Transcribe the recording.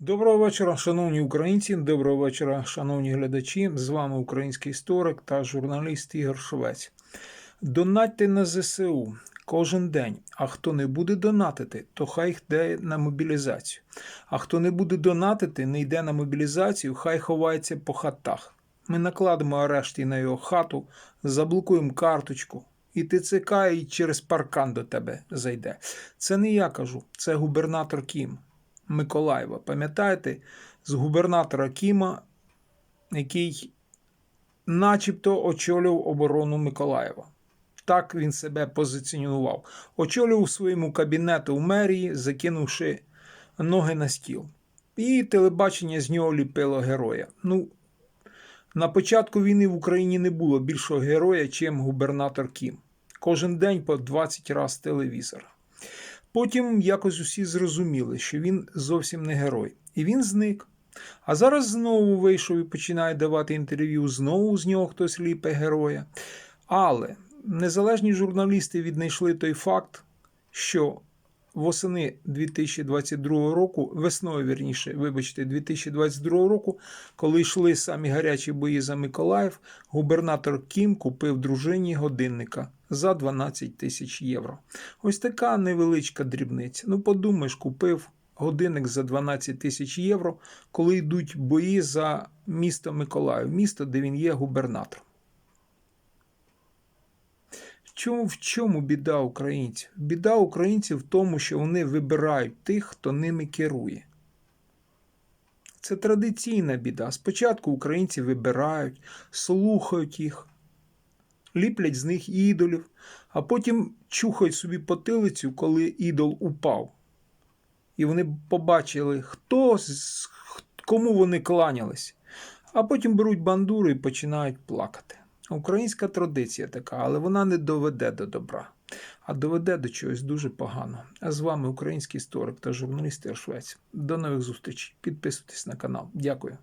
Доброго вечора, шановні українці. Доброго вечора, шановні глядачі. З вами український історик та журналіст Ігор Шовець. Донатьте на ЗСУ кожен день. А хто не буде донатити, то хай йде на мобілізацію. А хто не буде донатити, не йде на мобілізацію, хай ховається по хатах. Ми накладемо арешті на його хату, заблокуємо карточку. І ТЦК і через паркан до тебе зайде. Це не я кажу, це губернатор Кім. Миколаєва. Пам'ятаєте, з губернатора Кіма, який начебто очолював оборону Миколаєва. Так він себе позиціонував. Очолював своєму кабінету в мерії, закинувши ноги на стіл. І телебачення з нього ліпило героя. Ну, на початку війни в Україні не було більшого героя, чим губернатор Кім. Кожен день по 20 разів телевізор. Потім якось усі зрозуміли, що він зовсім не герой. І він зник. А зараз знову вийшов і починає давати інтерв'ю, знову з нього хтось ліпе героя. Але незалежні журналісти віднайшли той факт, що восени 2022 року, весною вірніше, вибачте, 2022 року, коли йшли самі гарячі бої за Миколаїв, губернатор Кім купив дружині годинника за 12 тисяч євро. Ось така невеличка дрібниця. Ну, подумаєш, купив годинник за 12 тисяч євро, коли йдуть бої за місто Миколаїв, місто, де він є губернатором. Чому, в чому біда українців? Біда українців в тому, що вони вибирають тих, хто ними керує. Це традиційна біда. Спочатку українці вибирають, слухають їх, ліплять з них ідолів, а потім чухають собі потилицю, коли ідол упав. І вони побачили, хто, кому вони кланялись. А потім беруть бандуру і починають плакати. Українська традиція така, але вона не доведе до добра, а доведе до чогось дуже поганого. А з вами український історик та журналіст Швець. До нових зустрічей. Підписуйтесь на канал. Дякую.